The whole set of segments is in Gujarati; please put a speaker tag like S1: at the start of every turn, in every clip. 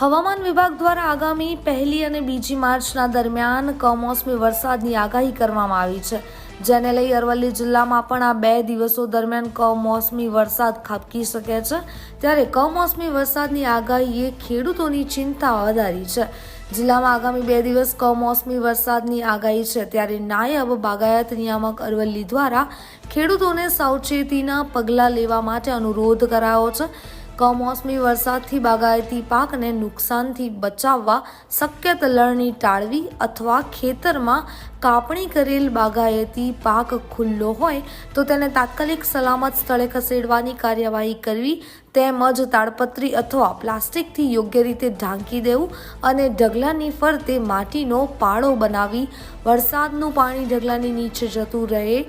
S1: હવામાન વિભાગ દ્વારા આગામી પહેલી અને બીજી માર્ચના દરમિયાન કમોસમી વરસાદની આગાહી કરવામાં આવી છે. જેને લઈ અરવલ્લી જિલ્લામાં પણ આ બે દિવસો દરમિયાન કમોસમી વરસાદ ખાબકી શકે છે. ત્યારે કમોસમી વરસાદની આગાહીએ ખેડૂતોની ચિંતા વધારી છે. જિલ્લામાં આગામી બે દિવસ કમોસમી વરસાદની આગાહી છે. ત્યારે નાયબ બાગાયત નિયામક અરવલ્લી દ્વારા ખેડૂતોને સાવચેતીના પગલાં લેવા માટે અનુરોધ કરાયો છે. કમોસમી વરસાદથી બાગાયતી પાકને નુકસાનથી બચાવવા શક્ય તલણની ટાળવી અથવા ખેતરમાં કાપણી કરેલ બાગાયતી પાક ખુલ્લો હોય તો તેને તાત્કાલિક સલામત સ્થળે ખસેડવાની કાર્યવાહી કરવી તેમજ તાડપત્રી અથવા પ્લાસ્ટિકથી યોગ્ય રીતે ઢાંકી દેવું અને ઢગલાની ફરતે માટીનો પાળો બનાવી વરસાદનું પાણી ઢગલાની નીચે જતું રહે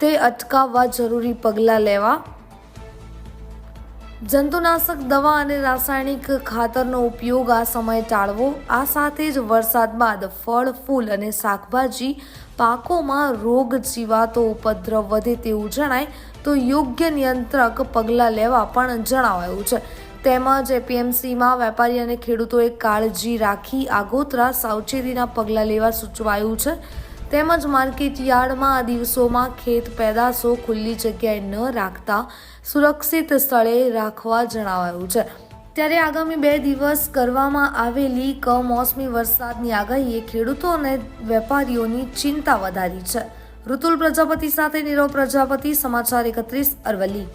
S1: તે અટકાવવા જરૂરી પગલાં લેવા જંતુનાશક દવા અને રાસાયણિક ખાતરનો ઉપયોગ આ સમયે ટાળવો, આ સાથે જ વરસાદ બાદ ફળ, ફૂલ અને શાકભાજી પાકોમાં રોગ જીવાતો ઉપદ્રવ વધે તેવું જણાય, તો યોગ્ય નિયંત્રક પગલાં લેવા પણ જણાવાયું છે. તેમજ એપીએમસીમાં વેપારી અને ખેડૂતોએ કાળજી રાખી આગોતરા સાવચેતીના પગલાં લેવા સૂચવાયું છે. તેમજ માર્કેટ યાર્ડમાં આ દિવસોમાં ખેત પેદાશો ખુલ્લી જગ્યાએ ન રાખતા સુરક્ષિત સ્થળે રાખવા જણાવાયું છે. ત્યારે આગામી બે દિવસ કરવામાં આવેલી કમોસમી વરસાદની આગાહીએ ખેડૂતો અને વેપારીઓની ચિંતા વધારી છે. ઋતુલ પ્રજાપતિ સાથે નીરવ પ્રજાપતિ, સમાચાર એકત્રીસ અરવલ્લી.